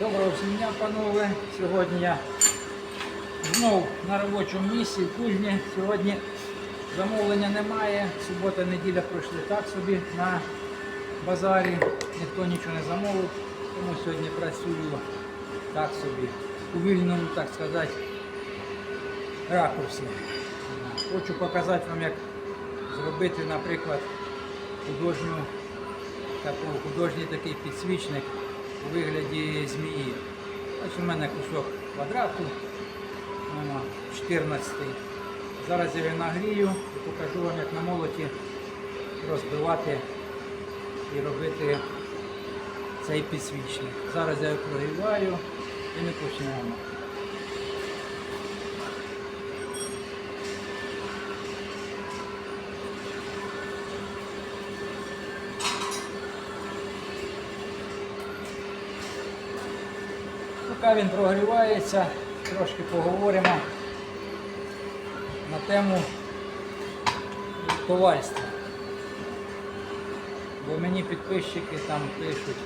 Доброго дня, панове. Сьогодні я знов на робочому місці, в кузні. Сьогодні замовлення немає. Субота, неділя пройшли так собі на базарі. Ніхто нічого не замовив. Тому сьогодні працюю так собі, у вільному, так сказати, ракурсі. Хочу показати вам, як зробити, наприклад, художню, таку, художній такий підсвічник у вигляді змії. Ось у мене кусок квадрату, воно 14. Зараз я його нагрію і покажу вам, як на молоті розбивати і робити цей підсвічник. Зараз я його прогріваю і ми почнемо. Поки він прогрівається, трошки поговоримо на тему ковальства. Бо мені підписчики там пишуть,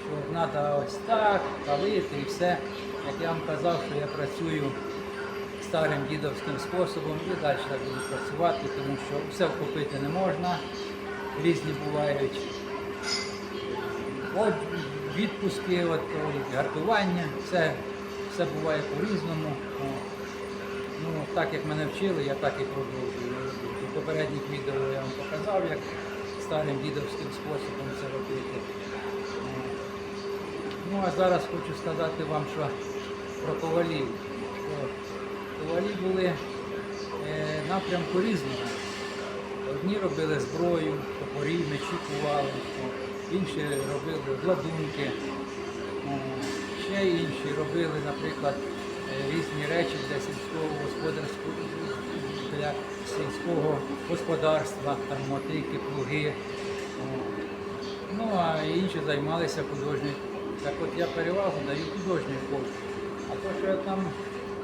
що треба ось так, палити і все. Як я вам казав, що я працюю старим дідовським способом і далі так буду працювати, тому що все вкупити не можна, різні бувають відпуски, от, гартування, все, все буває по-різному. Ну, так як мене вчили, я так і продовжую. У попередніх відео я вам показав, як старим дідовським способом це робити. Ну а зараз хочу сказати вам, що про ковалів. Ковалі були е, напрямку різного. Одні робили зброю, топорі, мечі кували, інші робили гладунки, ще інші робили, наприклад, е, різні речі для сільського господарського для сільського господарства, там мотики, плуги. Ну а інші займалися художньою. Так от я перевагу даю художньої формі. А то, що я там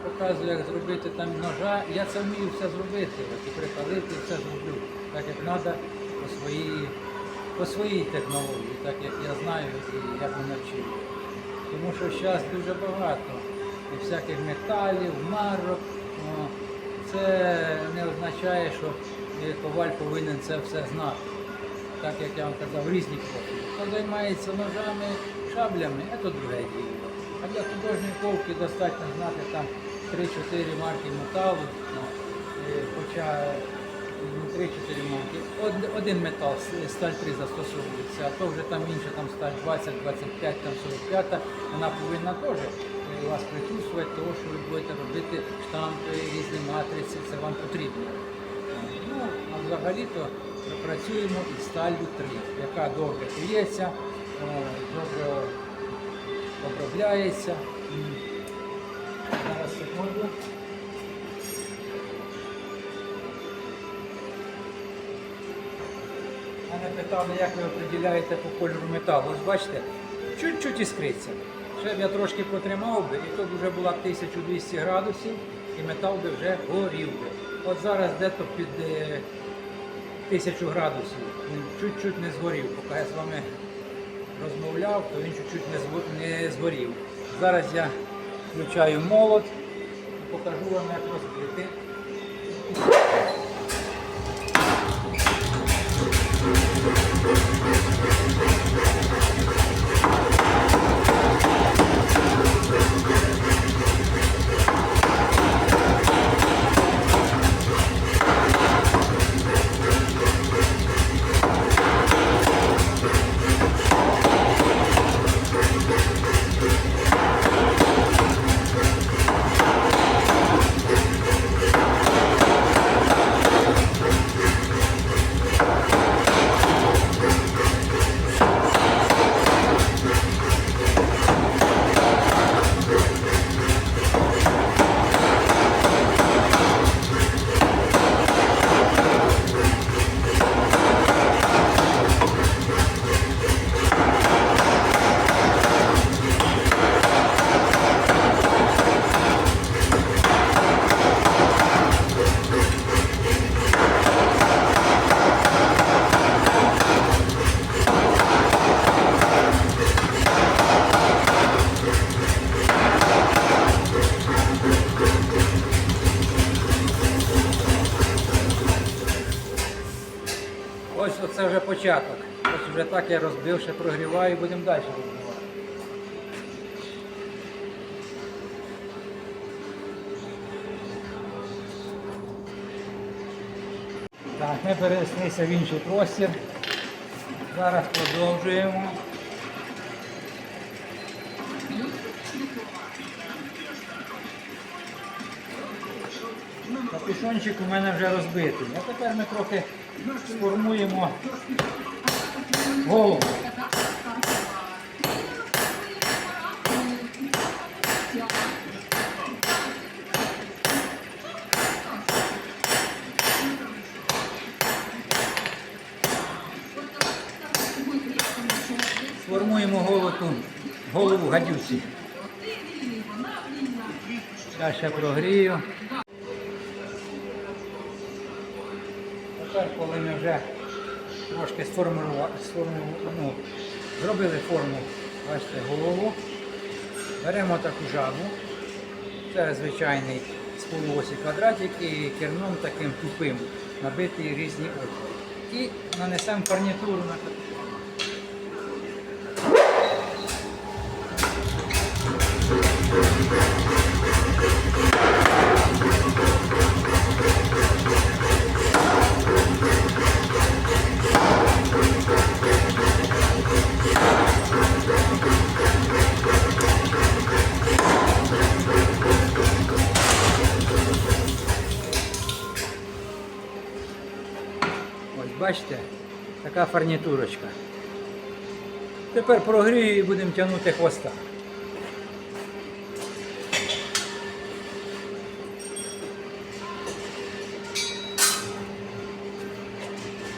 показую, як зробити там ножа, я це вмію все зробити. От, і припалити, все зроблю. Так як треба по своїй, по своїй технології, так як я знаю і як мене вчили. Тому що зараз дуже багато і всяких металів, марок. Це не означає, що е, коваль повинен це все знати так як я вам казав, різні профілі. Хто займається ножами, шаблями, це друге діло. А для художньої ковки достатньо знати там 3-4 марки металу, ну, е, хоча 3-4 марки. Один метал, сталь 3 застосовується, а то вже там інша там сталь 20, 25, там 45, вона повинна теж е, вас присутствувати, того, що ви будете робити штампи, різні матриці, це вам потрібно. Ну, а взагалі-то працюємо із сталлю 3, яка добре кується, добре обробляється. Питали, як ви определяєте по кольору металу. Ось бачите, чуть-чуть іскриться. Ще б я трошки потримав би, і тут вже була 1200 градусів, і метал би вже горів би. От зараз дето під е, 1000 градусів. Він чуть-чуть не згорів. Поки я з вами розмовляв, то він чуть-чуть не згорів. Зараз я включаю молот і покажу вам, як розбити. Я розбив, прогріваю, будемо далі розбивати. Так, ми перенеслися в інший простір. Зараз продовжуємо. Капюшончик у мене вже розбитий. А тепер ми трохи сформуємо голову. Сформуємо голову, голову гадюці. Я ще прогрію. Тепер, коли ми вже трошки ну, зробили форму, бачите, голову, беремо таку жабу. Це звичайний з полуосі квадратик і керном таким тупим, набитий різні отвори. І нанесемо фарнітуру на капюшон. Ось така фарнітурочка. Тепер прогрію і будемо тягнути хвоста.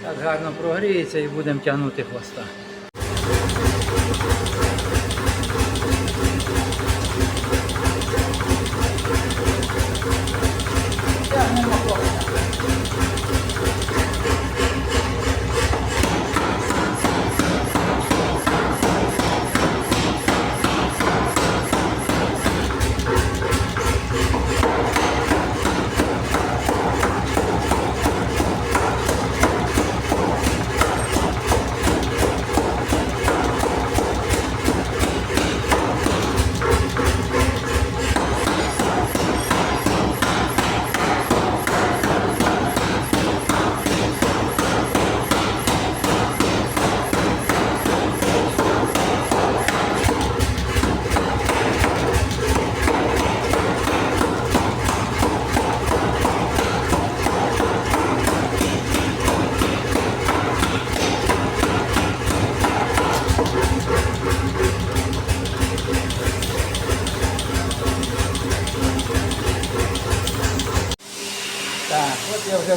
Так гарно прогріється і будемо тягнути хвоста.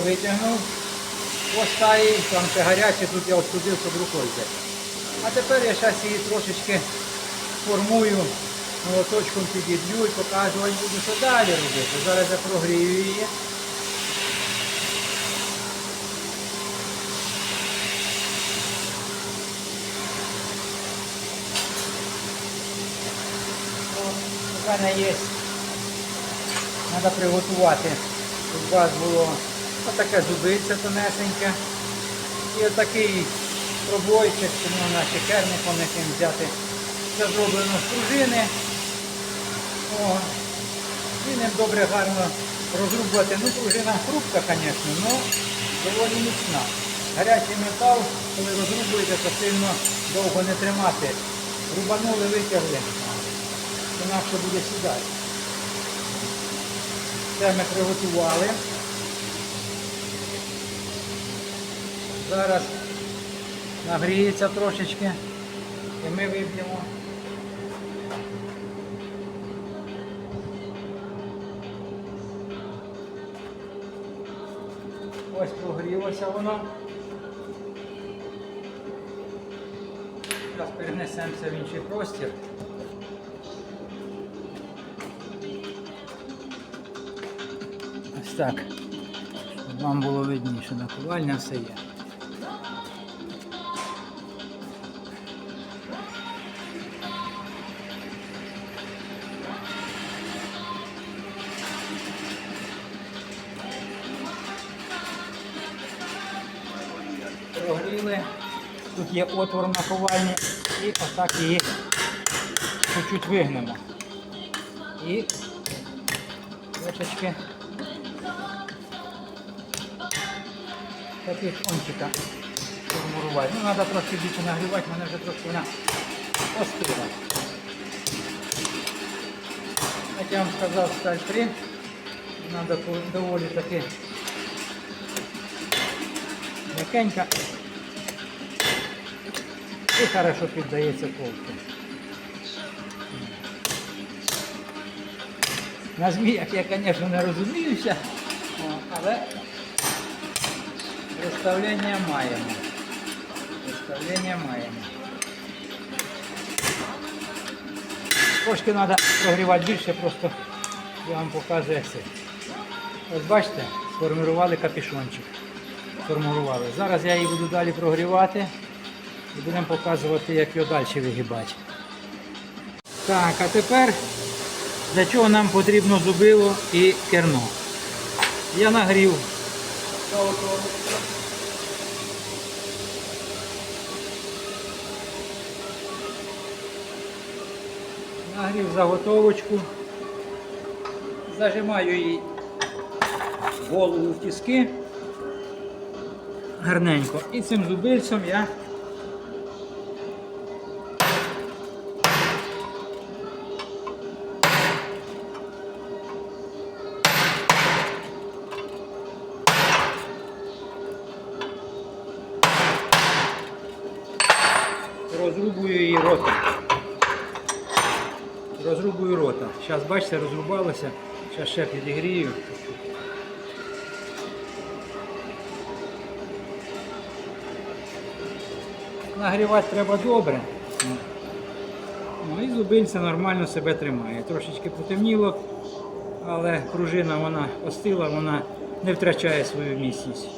Витягнув хвоста і там ще гаряче, тут я остудив, щоб рукою взяти. А тепер я зараз її трошечки формую, молоточком підіб'ю і показувати буду, що далі робити. Зараз я прогрію її. У мене є Треба приготувати, щоб у вас було отаке зубиця тонесеньке. І отакий пробойчик, чи можна ще керником яким взяти. Це зроблено з пружини. О, і ним добре гарно розрубувати. Ну, пружина хрупка, звісно, але доволі міцна. Гарячий метал, коли розрубуєте, то сильно довго не тримати. Рубанули, витягли. Інакше буде сідати. Це ми приготували. Зараз нагріється трошечки і ми виб'ємо. Ось прогрілося воно. Зараз перенесемося в інший простір. Ось так. Щоб вам було видніше, накувальня все є. Прогріли. Тут є отвор на ковальні і отак її чуть-чуть вигнемо. І трошечки таких кончика формувати. Ну, треба трошки більше нагрівати, мене вже трошки вона остила. Як я вам сказав, сталь 3, треба доволі таки м'якенька і хорошо піддається ковку. На зміях я, звісно, не розуміюся, але представлення маємо. Представлення маємо. Трошки треба прогрівати більше, просто я вам показую це. Ось бачите, сформували капюшончик. Сформували. Зараз я її буду далі прогрівати і будемо показувати, як його далі вигибати. Так, а тепер для чого нам потрібно зубило і керно. Я нагрів. Нагрів заготовочку. Зажимаю її голову в тіски гарненько. І цим зубильцем я розрубую її рота. Розрубую рота. Зараз бачите, розрубалося. Зараз ще підігрію. Нагрівати треба добре. Ну і зубильце нормально себе тримає. Трошечки потемніло, але пружина вона остила, вона не втрачає свою міцність.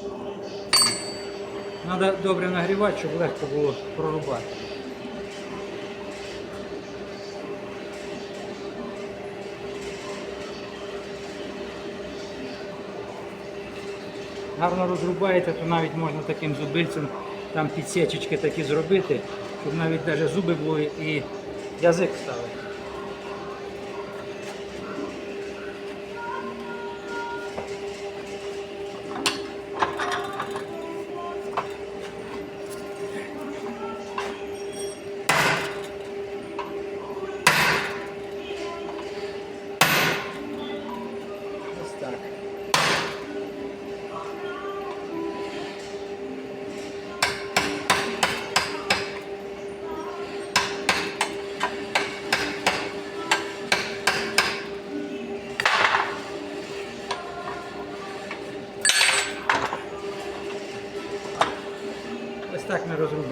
Треба добре нагрівати, щоб легко було прорубати. Гарно розрубаєте, то навіть можна таким зубильцем там підсечечки такі зробити, щоб навіть навіть зуби були і язик ставити.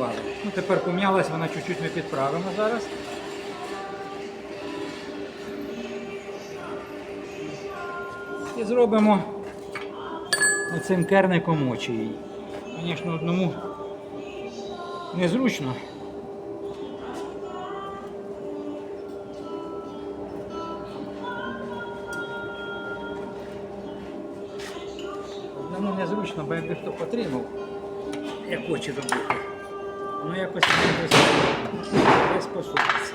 Ми. Ну, тепер пом'ялась, вона чуть-чуть ми підправимо зараз. І зробимо цим керником очі її. Звісно, одному незручно. Одному незручно, бо якби хто потримав, як очі робити. Ну якось не приспособиться.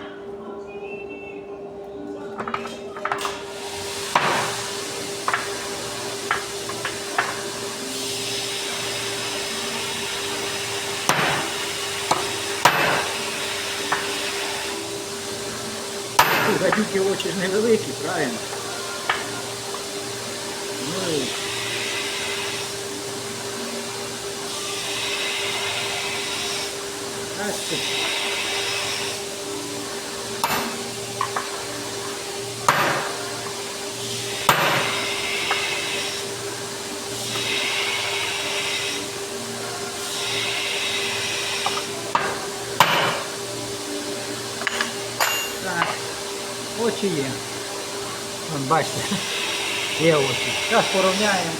Ну, Гадюки очі ж невеликі, правильно? Ну, і Так, очі є. Бачите, є очі. Зараз порівняємо.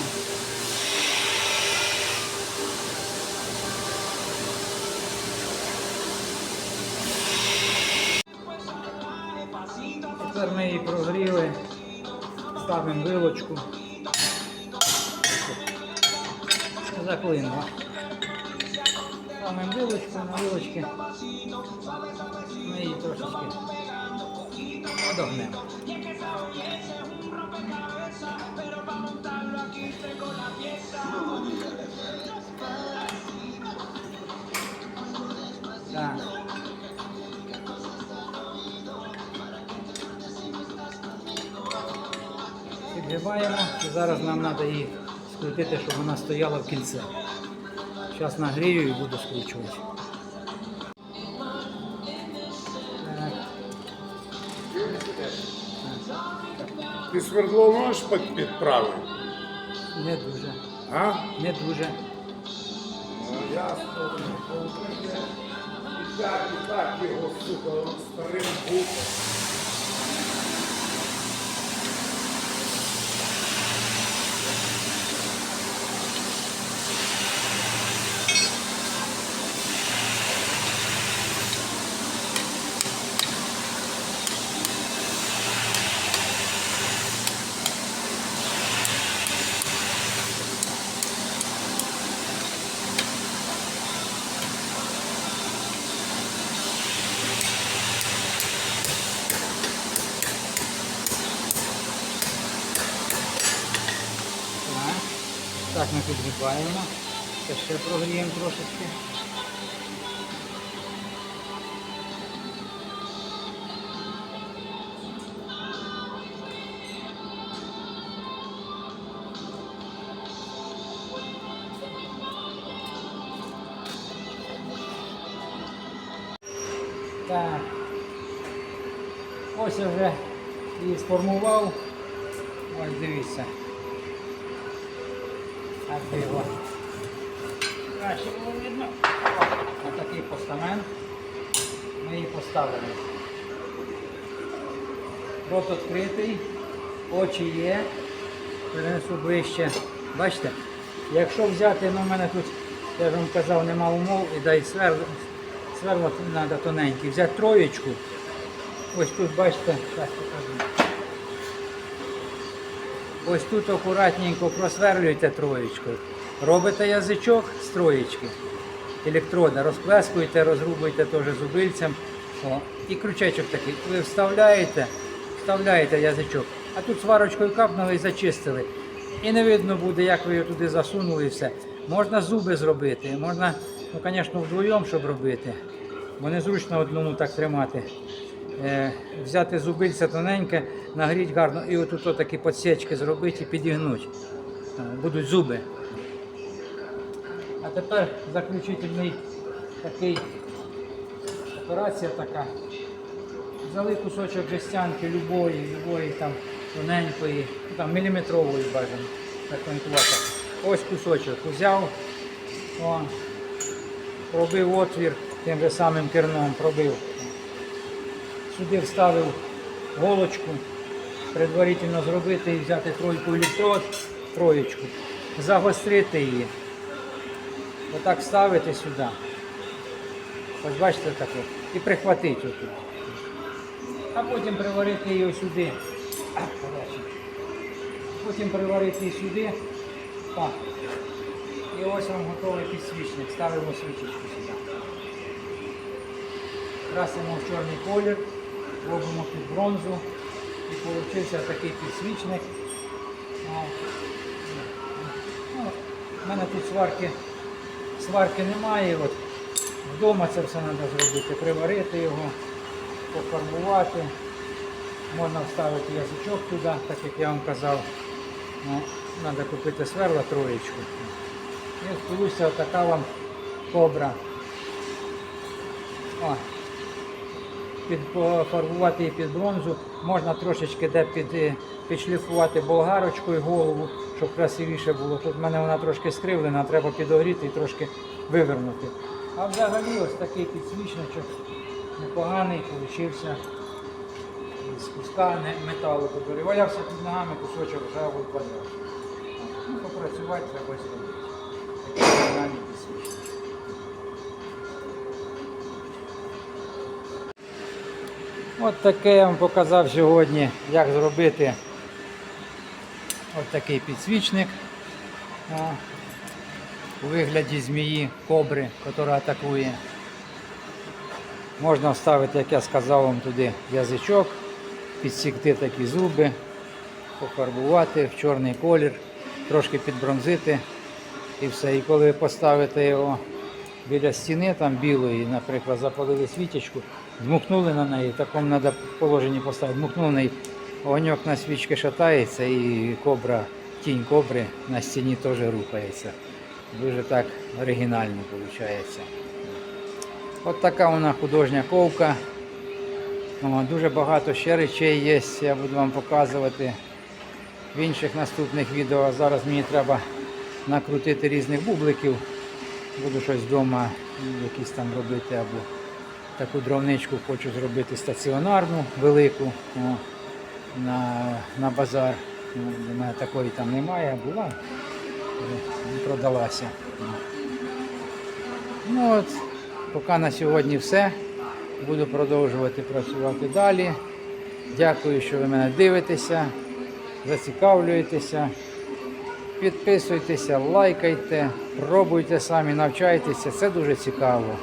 Ставимо вилочку. Заклинимо. Ставимо вилочку, на вилочки ми її трошечки подогнемо. Підгибаємо і зараз нам треба її скрутити, щоб вона стояла в кільце. Зараз нагрію і буду скручувати. Ти свердло можеш під- підправити? Не дуже. А? Не дуже. Ну, ясно. І так, і так його, сука, старим буком. Так, так ми. Це ще прогріємо трошечки. Так. Ось я вже її сформував. Ось дивіться. Його. Краще було видно. Ось такий постамент. Ми її поставили. Рот відкритий, очі є. Перенесу ближче. Бачите? Якщо взяти, ну в мене тут, я ж вам казав, нема умов, і дай сверло, сверло треба тоненьке. Взяти троєчку. Ось тут, бачите, зараз покажу. Ось тут акуратненько просверлюєте троєчкою. Робите язичок з троєчки. Електрода, розплескуєте, розрубуєте теж зубильцем. О, і крючечок такий. Ви вставляєте, вставляєте язичок. А тут сварочкою капнули і зачистили. І не видно буде, як ви його туди засунули і все. Можна зуби зробити, можна, ну, звісно, вдвоєм, щоб робити. Бо незручно одному так тримати. Е, взяти зубильце тоненьке, нагріть гарно і отут такі подсічки зробити і підігнути. Е, Будуть зуби. А тепер заключительний такий операція така. Взяли кусочок жестянки любої, любої там тоненької, там міліметрової бажано. Ось кусочок взяв, о, пробив отвір тим же самим керном, пробив. Сюди вставив голочку, предварительно зробити і взяти тройку електрод, троєчку, загострити її. Отак ставити сюди. Ось бачите так от. І прихватити отут. А потім приварити її сюди. Потім приварити її сюди. Так. І ось вам готовий підсвічник. Ставимо свічечку сюди. Красимо в чорний колір, робимо під бронзу і получився такий підсвічник. Ну, У мене тут сварки, сварки немає. От. Вдома це все треба зробити, приварити його, пофарбувати. Можна вставити язичок туди, так як я вам казав. Ну, треба купити сверла троєчку. І вийде така вам кобра. О, під, пофарбувати її під бронзу. Можна трошечки де під, е, підшліфувати болгарочкою голову, щоб красивіше було. Тут в мене вона трошки скривлена, треба підогріти і трошки вивернути. А взагалі ось такий підсвічничок непоганий, получився з куска металу. Тобто валявся під ногами кусочок ржавий квадрат. Ну, попрацювати треба зробити. От таке я вам показав сьогодні, як зробити от підсвічник. У вигляді змії, кобри, яка атакує. Можна вставити, як я сказав вам, туди язичок, підсікти такі зуби, пофарбувати в чорний колір, трошки підбронзити і все. І коли ви поставите його біля стіни там білої, наприклад, запалили свічечку, дмухнули на неї, в такому треба положенні поставити, дмухнули на неї, огоньок на свічки шатається і кобра, тінь кобри на стіні теж рухається. Дуже так оригінально виходить. От така вона художня ковка. Дуже багато ще речей є, я буду вам показувати в інших наступних відео. Зараз мені треба накрутити різних бубликів. Буду щось вдома якісь там робити або таку дровничку хочу зробити стаціонарну, велику о, на, на базар. У мене такої там немає, була, не продалася. Ну от, поки на сьогодні все. Буду продовжувати працювати далі. Дякую, що ви мене дивитеся, зацікавлюєтеся. Підписуйтеся, лайкайте, пробуйте самі, навчайтеся, це дуже цікаво.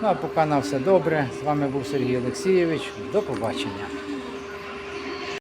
Ну а поки на все добре. З вами був Сергій Олексійович. До побачення.